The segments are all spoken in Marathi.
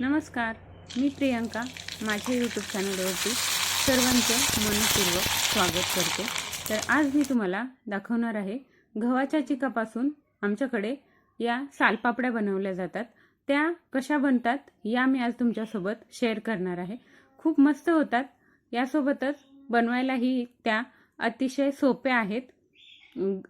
नमस्कार मी प्रियंका. माझ्या यूट्यूब चॅनलवरती सर्वांचं मनपूर्वक स्वागत करते. तर आज मी तुम्हाला दाखवणार आहे गव्हाच्या चिकापासून आमच्याकडे या सालपापड्या बनवल्या जातात. त्या कशा बनतात या मी आज तुमच्यासोबत शेअर करणार आहे. खूप मस्त होतात. यासोबतच बनवायलाही त्या अतिशय सोप्या आहेत.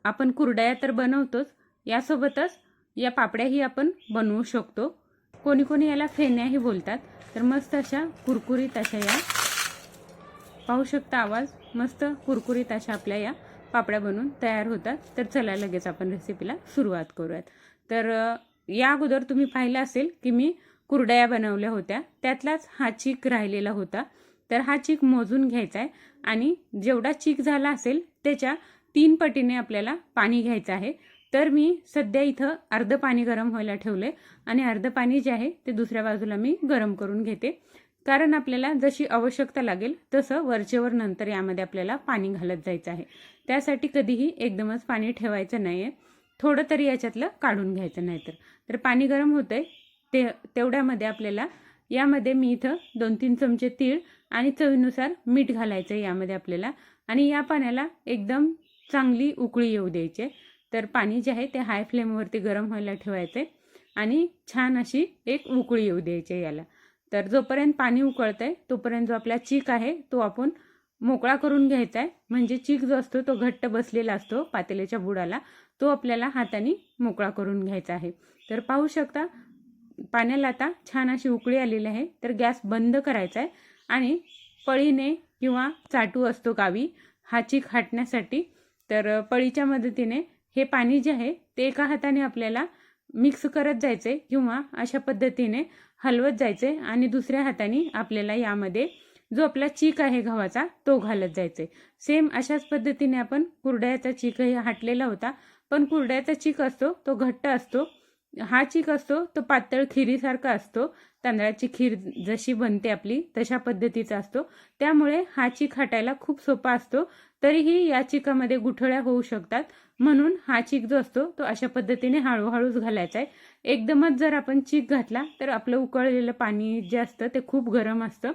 आपण कुरड्या तर बनवतोच यासोबतच या पापड्याही आपण बनवू शकतो. कोणी कोणी याला फेण्याही बोलतात. तर मस्त अशा कुरकुरीत अशा या. पाहू शकता आवाज. मस्त कुरकुरीत अशा आपल्या या पापड्या बनून तयार होतात. तर चला लगेच आपण रेसिपीला सुरुवात करूयात. तर या अगोदर तुम्ही पाहिलं असेल की मी कुरडया बनवल्या होत्या. त्यातलाच हा चीक राहिलेला होता. तर हा चीक मोजून घ्यायचा आहे आणि जेवढा चीक झाला असेल त्याच्या तीन पटीने आपल्याला पाणी घ्यायचं आहे. तर मी सध्या इथं अर्धं पाणी गरम व्हायला ठेवलं आहे आणि अर्धं पाणी जे आहे ते दुसऱ्या बाजूला मी गरम करून घेते. कारण आपल्याला जशी आवश्यकता लागेल तसं वरचेवर नंतर यामध्ये आपल्याला पाणी घालत जायचं आहे. त्यासाठी कधीही एकदमच पाणी ठेवायचं नाही आहे थोडं तरी याच्यातलं काढून घ्यायचं नाही तर पाणी गरम होतंय ते तेवढ्यामध्ये आपल्याला यामध्ये मी इथं दोन तीन चमचे तीळ आणि चवीनुसार मीठ घालायचं आहे यामध्ये आपल्याला. आणि या पाण्याला एकदम चांगली उकळी येऊ द्यायची आहे. तर पाणी जे आहे ते हाय फ्लेमवरती गरम व्हायला ठेवायचं आहे आणि छान अशी एक उकळी येऊ द्यायची आहे याला. तर जोपर्यंत पाणी उकळतंय तोपर्यंत जो आपला चीक आहे तो आपण मोकळा करून घ्यायचा आहे म्हणजे चीक जो असतो तो घट्ट बसलेला असतो पातेल्याच्या बुडाला. तो आपल्याला हाताने मोकळा करून घ्यायचा आहे. तर पाहू शकता पाण्याला आता छान अशी उकळी आलेली आहे. तर गॅस बंद करायचा आहे आणि पळीने किंवा चाटू असतो गावी हा चीक हाटण्यासाठी तर पळीच्या मदतीने हे पाणी जे आहे ते एका हाताने आपल्याला मिक्स करत जायचे किंवा अशा पद्धतीने हलवत जायचे आणि दुसऱ्या हाताने आपल्याला यामध्ये जो आपला चीक आहे गव्हाचा तो घालत जायचे. सेम अशाच पद्धतीने आपण कुरड्याचा चीकही हाटलेला होता पण कुरड्याचा चीक असतो तो घट्ट असतो. हा चीक असतो तो पातळ खिरीसारखा असतो. तांदळाची खीर जशी बनते आपली तशा पद्धतीचा असतो. त्यामुळे हा चीक हाटायला खूप सोपा असतो. तरीही या चिकामध्ये गुठळ्या होऊ शकतात. म्हणून हा चीक जो असतो तो अशा पद्धतीने हळूहळूच घालायचा आहे. एकदमच जर आपण चीक घातला तर आपलं उकळलेलं पाणी जे असतं ते खूप गरम असतं.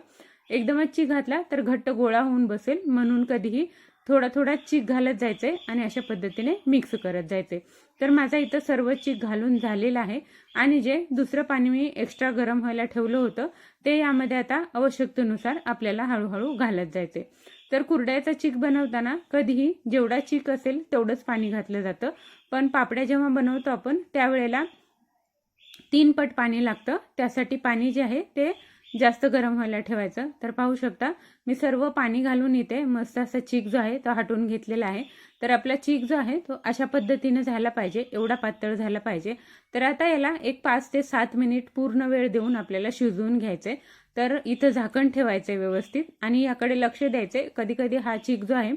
एकदमच चीक घातला तर घट्ट गोळा होऊन बसेल. म्हणून कधीही थोडा थोडा चीक घालत जायचं आहे आणि अशा पद्धतीने मिक्स करत जायचे तर माझा इथं सर्व चीक घालून झालेलं आहे. आणि जे दुसरं पाणी मी एक्स्ट्रा गरम व्हायला ठेवलं होतं ते यामध्ये आता आवश्यकतेनुसार आपल्याला हळूहळू घालत जायचे तर कुरड्याचा चीक बनवताना कधीही जेवढा चीक असेल तेवढंच पाणी घातलं जातं. पण पापड्या जेव्हा बनवतो आपण त्यावेळेला तीन पट पाणी लागतं. त्यासाठी पाणी जे आहे ते जास्त गरम व्हायला ठेवायचं. तर पाहू शकता मी सर्व पाणी घालून इथे मस्त असा चीक जो आहे तो हटवून घेतलेला आहे. तर आपला चीक जो आहे तो अशा पद्धतीने झाला पाहिजे एवढा पातळ झाला पाहिजे. तर आता याला एक पाच ते सात मिनिट पूर्ण वेळ देऊन आपल्याला शिजवून घ्यायचे तर इथं झाकण ठेवायचं व्यवस्थित आणि याकडे लक्ष द्यायचे कधी कधी हा चीक जो आहे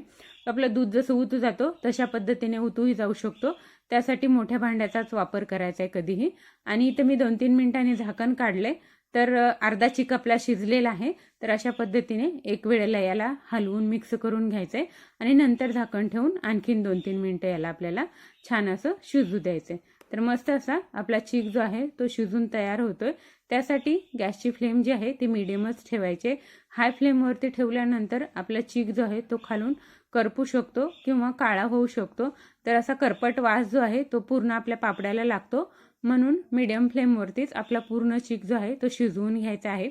आपलं दूध जसं उतू जातो तशा पद्धतीने उतूही जाऊ शकतो. त्यासाठी मोठ्या भांड्याचाच वापर करायचा आहे कधीही. आणि इथं मी दोन तीन मिनिटांनी झाकण काढले तर अर्धा चिक आपला शिजलेला आहे. तर अशा पद्धतीने एक वेळेला याला हलवून मिक्स करून घ्यायचं आहे आणि नंतर झाकण ठेवून आणखीन दोन तीन मिनटं याला आपल्याला छान असं शिजू द्यायचं आहे तर मस्त असा आपला चीक जो आहे तो शिजून तयार होतोय. त्यासाठी गॅसची फ्लेम जी आहे ती मिडियमच ठेवायचे हाय फ्लेमवरती ठेवल्यानंतर आपला चीक जो आहे तो खालून करपू शकतो किंवा काळा होऊ शकतो. तर असा करपट वास जो आहे तो पूर्ण आपल्या पापड्याला लागतो. म्हणून मिडियम फ्लेमवरतीच आपला पूर्ण चीक जो आहे तो शिजवून घ्यायचा आहे.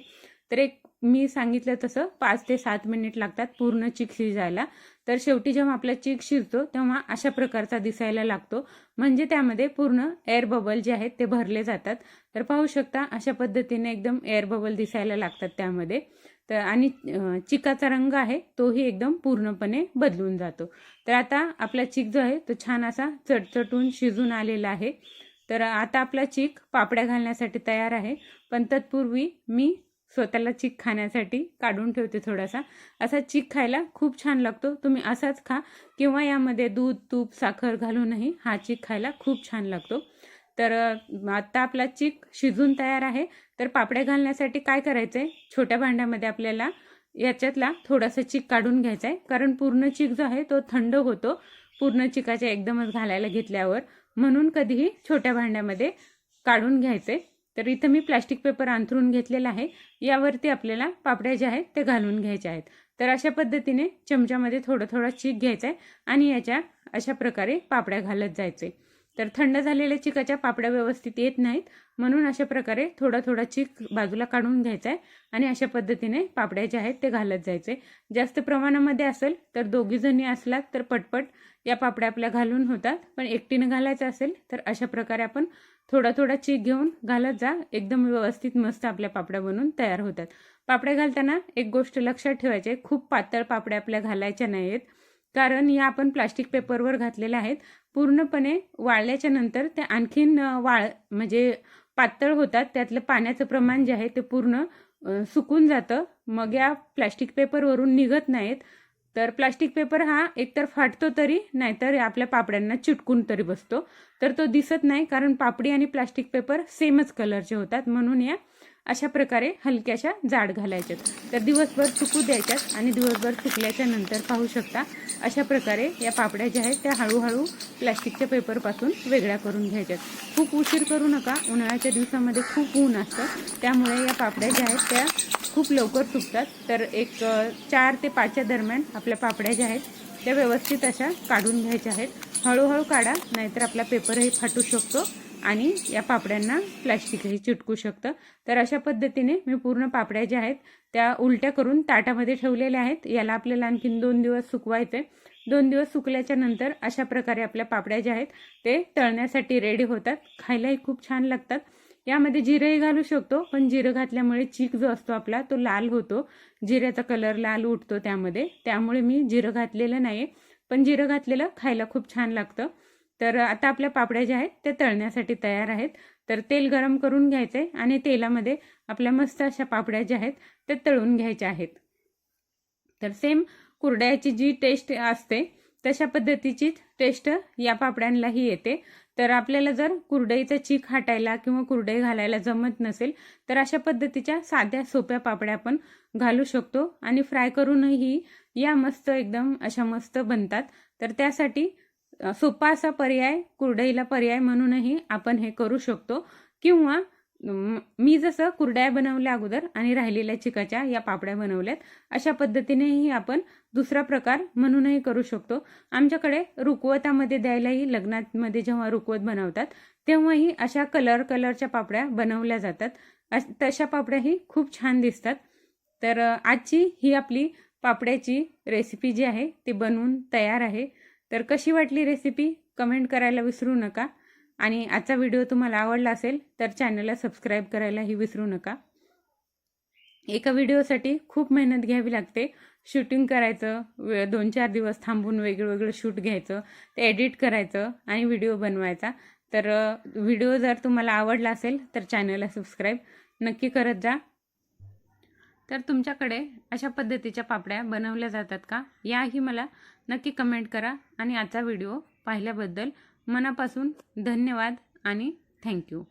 तर एक मी सांगितलं तसं पाच ते सात मिनिट लागतात पूर्ण चीक शिजायला. तर शेवटी जेव्हा आपला चीक शिजतो तेव्हा अशा प्रकारचा दिसायला लागतो. म्हणजे त्यामध्ये पूर्ण एअर बबल जे आहेत ते भरले जातात. तर पाहू शकता अशा पद्धतीने एकदम एअर बबल दिसायला लागतात त्यामध्ये. तर आणि चिकाचा रंग आहे तोही एकदम पूर्णपणे बदलून जातो. तर आता आपला चीक जो आहे तो छान असा चटचटून शिजून आलेला आहे. तर आता आपला चीक पापड्या घालण्यासाठी तयार आहे. पण तत्पूर्वी मी स्वतःला चीक खाण्यासाठी काढून ठेवते थोडासा. असा चीक खायला खूप छान लागतो. तुम्ही असाच खा किंवा यामध्ये दूध तूप साखर घालूनही हा चीक खायला खूप छान लागतो. तर आत्ता आपला चीक शिजून तयार आहे. तर पापड्या घालण्यासाठी काय करायचं आहे छोट्या भांड्यामध्ये आपल्याला याच्यातला थोडासा चीक काढून घ्यायचा आहे कारण पूर्ण चीक जो आहे तो थंड होतो. पूर्ण चिकाच्या एकदमच घालायला घेतल्यावर म्हणून कधीही छोट्या भांड्यामध्ये काढून घ्यायचे. तर इथं मी प्लॅस्टिक पेपर अंथरून घेतलेला आहे. यावरती आपल्याला पापड्या ज्या आहेत ते घालून घ्यायच्या आहेत. तर अशा पद्धतीने चमच्यामध्ये थोडं थोडं चीक घ्यायचा आहे आणि याच्या अशा प्रकारे पापड्या घालत जायचे. तर थंड झालेल्या चिकाच्या पापड्या व्यवस्थित येत नाहीत. म्हणून अशा प्रकारे थोडा थोडा चिक बाजूला काढून घ्यायचा आहे आणि अशा पद्धतीने पापड्या ज्या आहेत ते घालत जायचे. जास्त प्रमाणामध्ये असेल तर दोघीजणी असलात तर पटपट या पापड्या आपल्या घालून होतात. पण एकटीनं घालायचं असेल तर अशा प्रकारे आपण थोडा थोडा चीक घेऊन घालत जा. एकदम व्यवस्थित मस्त आपल्या पापड्या बनून तयार होतात. पापड्या घालताना एक गोष्ट लक्षात ठेवायची आहे, खूप पातळ पापड्या आपल्या घालायच्या नाहीत कारण या आपण प्लास्टिक पेपरवर घातलेल्या आहेत. पूर्णपणे वाळल्याच्या नंतर ते आणखीन वाळ म्हणजे पातळ होतात. त्यातलं पाण्याचं प्रमाण जे आहे ते पूर्ण सुकून जातं. मग या प्लास्टिक पेपरवरून निघत नाहीत. तर प्लास्टिक पेपर हा एकतर फाटतो तरी नाहीतर आपल्या पापड्यांना चिटकून तरी बसतो. तर तो दिसत नाही कारण पापडी आणि प्लास्टिक पेपर सेमच कलरचे होतात. म्हणून या अशा प्रकारे हलक्याशा जाड घालायच्यात. तर दिवसभर सुकू द्यायच्यात आणि दिवसभर सुकल्याच्या नंतर पाहू शकता अशा प्रकारे या पापड्या ज्या आहेत त्या हळूहळू प्लास्टिकच्या पेपरपासून वेगळ्या करून घ्यायच्यात. खूप उशीर करू नका. उन्हाळ्याच्या दिवसामध्ये खूप ऊन असतं. त्यामुळे या पापड्या ज्या आहेत त्या खूप लवकर सुकतात तर एक चार ते पाचच्या दरम्यान आपल्या पापड्या ज्या आहेत त्या व्यवस्थित अशा काढून घ्यायच्या आहेत. हळूहळू काढा नाहीतर आपला पेपरही फाटू शकतो आणि या पापड्यांना प्लॅस्टिकही चिटकू शकतं. तर अशा पद्धतीने मी पूर्ण पापड्या ज्या आहेत त्या उलट्या करून ताटामध्ये ठेवलेल्या आहेत. याला आपल्याला आणखीन दोन दिवस सुकवायचे. दोन दिवस सुकल्याच्या नंतर अशा प्रकारे आपल्या पापड्या ज्या आहेत ते तळण्यासाठी रेडी होतात. खायलाही खूप छान लागतात. यामध्ये जिरंही घालू शकतो पण जिरं घातल्यामुळे चीक जो असतो आपला तो लाल होतो. जिऱ्याचा कलर लाल उठतो त्यामध्ये. त्यामुळे मी जिरं घातलेलं नाही पण जिरं घातलेलं खायला खूप छान लागतं. तर आता आपल्या पापड्या ज्या आहेत त्या तळण्यासाठी तयार आहेत. तर तेल गरम करून घ्यायचं आहे आणि तेलामध्ये आपल्या मस्त अशा पापड्या ज्या आहेत त्या तळून घ्यायच्या आहेत. तर सेम कुरड्याची जी टेस्ट असते तशा पद्धतीचीच टेस्ट या पापड्यांलाही येते. तर आपल्याला जर कुरडईचा चीक हाटायला किंवा कुरडई घालायला जमत नसेल तर अशा पद्धतीच्या साध्या सोप्या पापड्या आपण घालू शकतो आणि फ्राय करूनही या मस्त एकदम अशा मस्त बनतात. तर त्यासाठी सोपा असा पर्याय कुरडईला पर्याय म्हणूनही आपण हे करू शकतो. किंवा मी जसं कुरड्या बनवल्या अगोदर आणि राहिलेल्या चिकाच्या या पापड्या बनवल्यात अशा पद्धतीनेही आपण दुसरा प्रकार म्हणूनही करू शकतो. आमच्याकडे रुकवतामध्ये द्यायलाही लग्नामध्ये जेव्हा रुकवत बनवतात तेव्हाही अशा कलर कलरच्या पापड्या बनवल्या जातात. तशा पापड्याही खूप छान दिसतात. तर आजची ही आपली पापड्याची रेसिपी जी आहे ती बनवून तयार आहे. तर कशी वाटली रेसिपी कमेंट करायला विसरू नका. आणि आजचा व्हिडिओ तुम्हाला आवडला असेल तर चॅनलला सबस्क्राईब करायलाही विसरू नका. एका व्हिडिओसाठी खूप मेहनत घ्यावी लागते. शूटिंग करायचं वे दोन चार दिवस थांबून वेगळं वेगळं शूट घ्यायचं ते एडिट करायचं आणि व्हिडिओ बनवायचा. तर व्हिडिओ जर तुम्हाला आवडला असेल तर चॅनलला सबस्क्राईब नक्की करत जा. तर तुमच्याकडे अशा पद्धतीच्या पापड्या बनवल्या जातात का? याही मला नक्की कमेंट करा आणि आजचा व्हिडिओ पाहिल्याबद्दल मनापासून धन्यवाद आणि थँक्यू.